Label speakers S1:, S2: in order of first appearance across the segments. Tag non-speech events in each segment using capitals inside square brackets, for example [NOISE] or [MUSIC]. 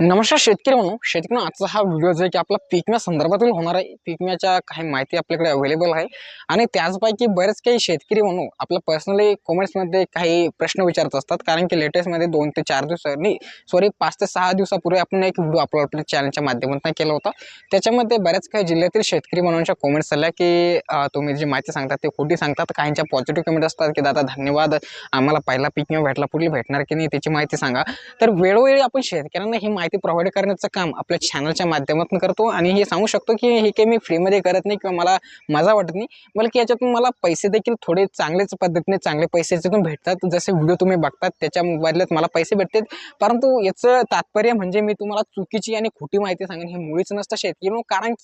S1: नमस्कार शेतकरी म्हणून. शेतकरी आजचा हा व्हिडिओ जो आहे की आपला पिकम्या संदर्भातील होणार आहे. पिकम्याच्या काही माहिती आपल्याकडे अवेलेबल आहे. आणि त्याचपैकी बरेच काही शेतकरी म्हणून आपल्या पर्सनली कॉमेंट्समध्ये काही प्रश्न विचारत असतात. कारण की लेटेस्टमध्ये दोन ते चार दिवसांनी सॉरी पाच ते सहा दिवसापूर्वी आपण एक व्हिडिओ अपलोड आपल्या चॅनलच्या माध्यमातून केला होता. त्याच्यामध्ये बऱ्याच काही जिल्ह्यातील शेतकरी म्हणूनच्या कॉमेंट्स आल्या की तुम्ही जी माहिती सांगतात ते खोटी सांगतात. काहींच्या पॉझिटिव्ह कमेंट असतात की दादा धन्यवाद. आम्हाला पहिला पीक भेटला पुढली भेटणार की नाही त्याची माहिती सांगा. तर वेळोवेळी आपण शेतकऱ्यांना ही माहिती प्रोव्हाइड करण्याचं काम आपल्या चॅनलच्या माध्यमातून करतो. आणि हे सांगू शकतो की हे काही मी फ्रीमध्ये करत नाही किंवा मला मजा वाटत नाही. बल्कि याच्यातून मला पैसे देखील थोडे चांगल्याच पद्धतीने चांगले पैसे याच्यातून भेटतात. जसे व्हिडिओ तुम्ही बघतात त्याच्या बदल्यात मला पैसे भेटतात. परंतु याचं तात्पर्य म्हणजे मी तुम्हाला चुकीची आणि खोटी माहिती सांगेन. हे मुळीच नसतं शेतकरी कारण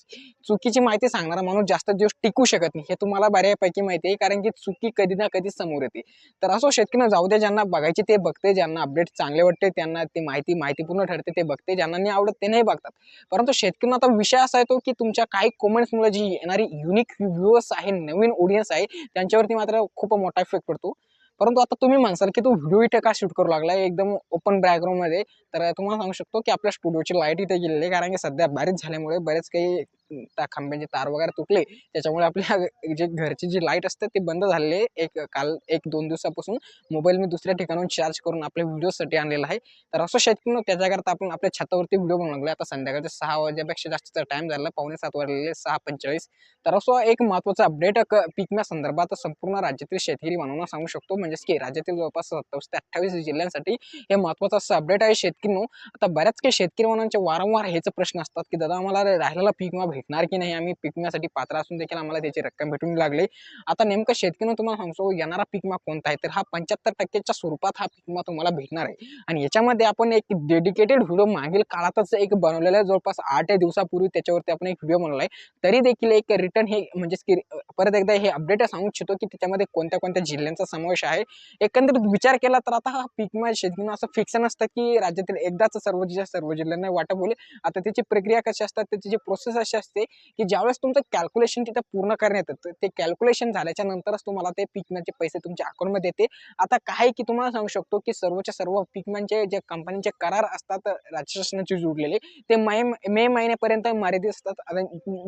S1: चुकीची माहिती सांगणारा माणूस जास्त दिवस टिकू शकत नाही. हे तुम्हाला बऱ्यापैकी माहिती आहे. कारण की चुकी कधी ना कधी समोर येते. तर असो शेतकऱ्यांना जाऊ द्या ज्यांना बघायची ते बघते. ज्यांना अपडेट चांगले वाटते त्यांना ती माहिती माहितीपूर्ण ठरते ते बघते ज्यांना नाही आवडत ते नाही बघतात. परंतु शेतकऱ्यांना आता विषय असा येतो की तुमच्या काही कॉमेंट्समुळे जी येणारी युनिक व्ह्युअर्स आहे नवीन ऑडियन्स आहे त्यांच्यावरती मात्र खूप मोठा इफेक्ट पडतो. परंतु आता तुम्ही म्हणसाल की तू व्हिडिओ इथे का शूट करू लागला एकदम ओपन बॅकग्राऊंडमध्ये तर तुम्हाला सांगू शकतो की आपल्या स्टुडिओची लाइट इथे गेलेली आहे कारण की सध्या बारीक झाल्यामुळे बरेच काही त्या खांब्यांचे तार वगैरे तुटले. त्याच्यामुळे आपल्या [LAUGHS] जे घरची जी लाइट असते ती बंद झालेली एक काल एक दोन दिवसापासून मोबाईल मी दुसऱ्या ठिकाणून चार्ज करून आपल्या व्हिडिओसाठी आणलेला आहे. तर असं शेतकरी त्याच्याकरता आपण आपल्या छतावरती व्हिडिओ बनवू लागले आता संध्याकाळचे सहा वाजेपेक्षा जास्त टाइम झाला. पावणे सात वाजलेले सहा पंचेचाळीस. तर असं एक महत्त्वाचा अपडेट पिकण्या संदर्भात संपूर्ण राज्यातील शेतकरी म्हणून सांगू शकतो. म्हणजेच की राज्यातील जवळपास सत्तावीस ते अठ्ठावीस जिल्ह्यांसाठी हे महत्त्वाचं असं अपडेट आहे. शेतकरी आता बऱ्याच काही शेतकरी मनांचे वारंवार हेच प्रश्न असतात की दादा आम्हाला राहिलेला पीक विमा भेटणार की नाही? आम्ही पीक विम्यासाठी पात्र असून देखील आम्हाला त्याची रक्कम भेटून लागली. आता नेमकं शेतकऱ्यांना तुम्हाला सांगतो येणारा पीक विमा कोणता आहे? तर हा पंच्याहत्तर टक्क्याच्या स्वरूपात हा पीक विमा तुम्हाला भेटणार आहे. आणि याच्यामध्ये आपण एक डेडिकेटेड व्हिडिओ मागील काळातच एक बनवलेला आहे. जवळपास आठ दिवसापूर्वी त्याच्यावरती आपण एक व्हिडिओ बनवला आहे. तरी देखील एक रिटर्न हे म्हणजेच की परत एकदा हे अपडेट सांगू इच्छितो की त्याच्यामध्ये कोणत्या कोणत्या जिल्ह्यांचा समावेश आहे. एकंदरीत विचार केला तर आता हा पीक विमा शेतकरी असं फिक्स नसतं की राज्यातील एकदाच सर्व जिल्ह्या सर्व जिल्ह्यांना वाटप होईल. आता त्याची प्रक्रिया कशी असतात? त्याची जी प्रोसेस अशी असते की ज्यावेळेस तुमचं कॅल्क्युलेशन तिथं पूर्ण करण्यात येतं ते कॅल्क्युलेशन झाल्याच्या नंतरच तुम्हाला ते पिकमॅनचे पैसे तुमच्या अकाउंटमध्ये येते. आता काय की तुम्हाला सांगू शकतो की सर्वच्या सर्व पिकमॅनचे जे कंपनीचे करार असतात राज्य शासनाचे जुडलेले ते मे मे महिन्यापर्यंत मर्यादित असतात. आता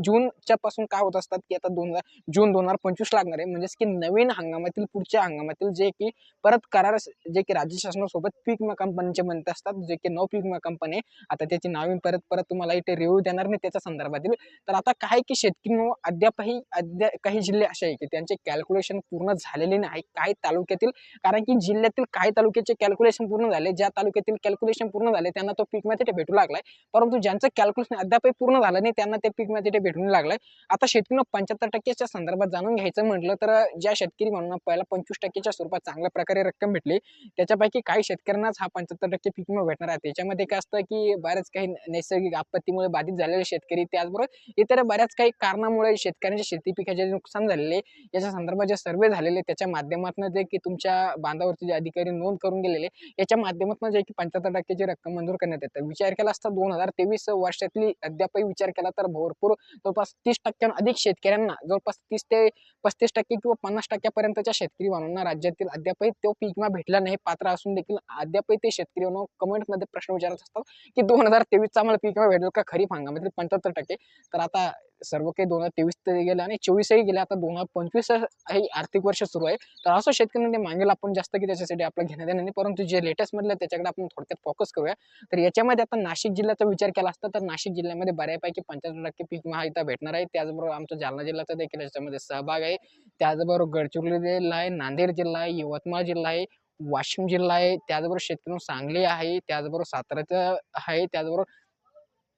S1: जूनच्या पासून काय होत असतात की आता दोन हजार जून दोन हजार पंचवीस लागणार आहे. म्हणजेच की नवीन हंगामातील पुढच्या हंगामातील जे की परत करार जे की राज्य शासनासोबत पीक विमा कंपनीचे बनत असतात जे की नऊ पीक विमा कंपनी आता त्याची नावे परत परत तुम्हाला इथे रिव्ह्यू देणार नाही त्याच्या संदर्भातील. तर आता काय की शेतकरी अद्यापही अद्या काही जिल्हे असे आहे की त्यांचे कॅल्क्युलेशन पूर्ण झालेले नाही. काही तालुक्यातील कारण की जिल्ह्यातील काही तालुक्याचे कॅल्क्युलेशन पूर्ण झाले. ज्या तालुक्यातील कॅल्क्युलेशन पूर्ण झाले त्यांना तो पीक मॅथेटे भेटू लागलाय. परंतु ज्यांचं कॅल्क्युलेशन अद्यापही पूर्ण झालं नाही त्यांना ते पीक मॅथेटे भेटून लागलाय. आता शेतकरी पंच्याहत्तर टक्क्याच्या संदर्भात जाणून घ्यायचं म्हटलं तर ज्या शेतकरी म्हणून पहिला पंचवीस टक्केच्या स्वरूपात चांगल्या प्रकारे रक्कम भेटली त्याच्यापैकी काही शेतकऱ्यांनाच हा पंच्याहत्तर टक्के पीक विमा भेटणार आहे. त्याच्यामध्ये काय असतं की बऱ्याच काही नैसर्गिक आपत्तीमुळे बाधित झालेले शेतकरी त्याचबरोबर इतर बऱ्याच काही कारणामुळे शेतकऱ्यांच्या शेती पिकाचे नुकसान झालेले याच्या संदर्भात जे सर्वे झालेले त्याच्या माध्यमातून जे की तुमच्या बांधावरती जे अधिकारी नोंद करून गेलेले याच्या माध्यमातून जे की पंच्याहत्तर टक्क्याची रक्कम मंजूर करण्यात येतात विचार केला असता दोन हजार तेवीस वर्षातली अद्यापही विचार केला तर भरपूर जवळपास तीस टक्क्यां अधिक शेतकऱ्यांना जवळपास तीस ते पस्तीस टक्के किंवा पन्नास टक्क्यापर्यंतच्या शेतकरी बांधवांना राज्यातील अद्यापही तो पीक विमा भेटला नाही पात्र असून देखील अद्यापही ते शेतकरी कमेंटमध्ये प्रश्न विचारत असतात की दोन हजार तेवीसचा आम्हाला पीक विमा भेटेल का खरीप हंगामातील पंच्याहत्तर टक्के? तर आता सर्व काही दोन हजार तेवीस तरी गेलं आणि चोवीसही गेले आता दोन हजार पंचवीस हे आर्थिक वर्ष सुरू आहे. तर असं शेतकऱ्यांनी मागेल आपण जास्त की त्याच्यासाठी आपलं घेण्यात येणार नाही परंतु जे लेटेस्ट मधलं त्याच्याकडे आपण थोडक्यात फोकस करूया. तर याच्यामध्ये आपण नाशिक जिल्ह्याचा विचार केला असता तर नाशिक जिल्ह्यामध्ये बऱ्यापैकी पंच्याहत्तर टक्के पीक महा इथं भेटणार आहे. त्याचबरोबर आमचा जालना जिल्ह्याचा देखील याच्यामध्ये सहभाग आहे. त्याचबरोबर गडचिरोली जिल्हा आहे नांदेड जिल्हा आहे यवतमाळ जिल्हा आहे वाशिम जिल्हा आहे. त्याचबरोबर शेतकरी सांगली आहे त्याचबरोबर साताऱ्याचं आहे त्याचबरोबर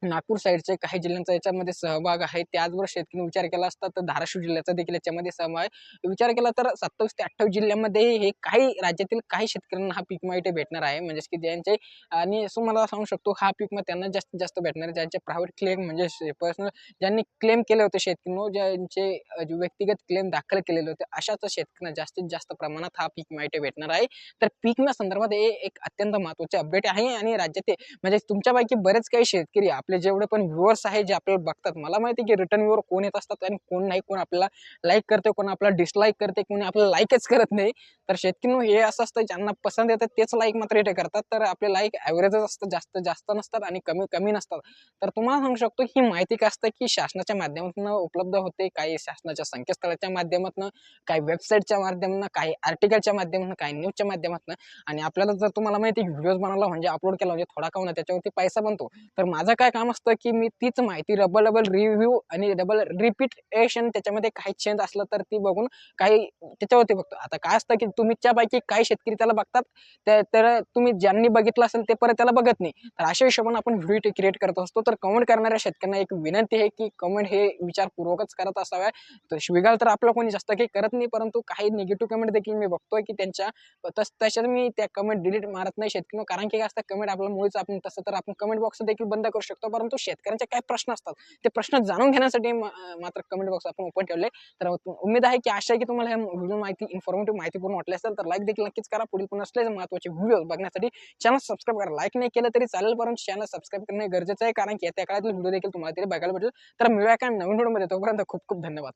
S1: नागपूर साईडचे काही जिल्ह्यांचा याच्यामध्ये सहभाग आहे. त्याचबरोबर शेतकरी विचार केला असता तर धाराशिव जिल्ह्याचा देखील याच्यामध्ये सहभाग आहे. विचार केला तर सत्तावीस ते अठ्ठावीस जिल्ह्यामध्ये हे काही राज्यातील काही शेतकऱ्यांना हा पीक माहिती भेटणार आहे. म्हणजेच की ज्यांचे आणि असं मला सांगू शकतो हा पीक मग त्यांना जास्तीत जास्त भेटणार आहे. ज्यांचे प्रायव्हेट क्लेम म्हणजे पर्सनल ज्यांनी क्लेम केले होते शेतकरी ज्यांचे व्यक्तिगत क्लेम दाखल केलेले होते अशाच शेतकऱ्यांना जास्तीत जास्त प्रमाणात हा पीक माहिती भेटणार आहे. तर पीक संदर्भात हे एक अत्यंत महत्त्वाचे अपडेट आहे आणि राज्यात म्हणजे तुमच्यापैकी बरेच काही शेतकरी आपल्या आपले जेवढे पण व्ह्युअर्स आहे जे आपल्याला बघतात मला माहिती की रिटर्न व्ह्युअर कोण येत असतात आणि कोण नाही कोण आपल्याला लाईक करते कोण आपल्याला डिसलाईक करते कोणी आपल्याला लाईकच करत नाही. तर शेतकरी हे असं असतं ज्यांना पसंत येतं तेच लाईक मात्र इथे करतात. तर आपले लाईक ॲव्हरेजच असतं जास्त जास्त नसतात आणि कमी कमी नसतात. तर तुम्हाला सांगू शकतो ही माहिती काय असतं की शासनाच्या माध्यमातून उपलब्ध होते काही शासनाच्या संकेतस्थळाच्या माध्यमातून काही वेबसाईटच्या माध्यमातून काही आर्टिकलच्या माध्यमातून काही न्यूजच्या माध्यमातून. आणि आपल्याला जर तुम्हाला माहिती व्हिडिओज बनवला म्हणजे अपलोड केला म्हणजे थोडा का होणार त्याच्यावरती पैसा बनतो. तर माझं काय काम असतं की मी तीच माहिती डबल डबल रिव्ह्यू आणि डबल रिपीटेशन त्याच्यामध्ये काही चेंज असलं तर ती बघून काही त्याच्यावरती बघतो. आता काय असतं की तुम्ही त्यापैकी काही शेतकरी त्याला बघतात तर तुम्ही ज्यांनी बघितलं असेल ते परत त्याला बघत नाही. तर अशा हिशोबाने आपण व्हिडिओ क्रिएट करत असतो. तर कमेंट करणाऱ्या शेतकऱ्यांना एक विनंती आहे की कमेंट हे विचारपूर्वकच करत असाव्या तर शिवीगाळ तर आपलं कोणी जास्त काही करत नाही परंतु काही निगेटिव्ह कमेंट देखील मी बघतोय की त्यांच्या तस तशाच मी त्या कमेंट डिलीट मारत नाही शेतकरी. कारण की काय असतं कमेंट आपल्या मुळेच आपण तसं तर आपण कमेंट बॉक्स देखील बंद करू शकतो. परंतु शेतकऱ्यांचे काय प्रश्न असतात? ते प्रश्न जाणून घेण्यासाठी मात्र कमेंट बॉक्स आपण ओपन ठेवले. तर उमेद आहे की आशा आहे की तुम्हाला हे व्हिडिओ माहिती इन्फॉर्मेटिव्ह माहिती पूर्ण वाटली असेल तर लाईक देखील नक्कीच करा. पुढील पण असलेले महत्त्वाचे व्हिडिओ बघण्यासाठी चॅनल सबस्क्राईब करा. लाईक नाही केलं तरी चालेल परंतु चॅनल सबस्क्राईब करणे गरजेचं आहे कारण की त्या काळातील व्हिडिओ देखील तुम्हाला तरी बघायला भेटेल. तर मिळूया काय नवीन व्हिडिओमध्ये तोपर्यंत खूप खूप धन्यवाद.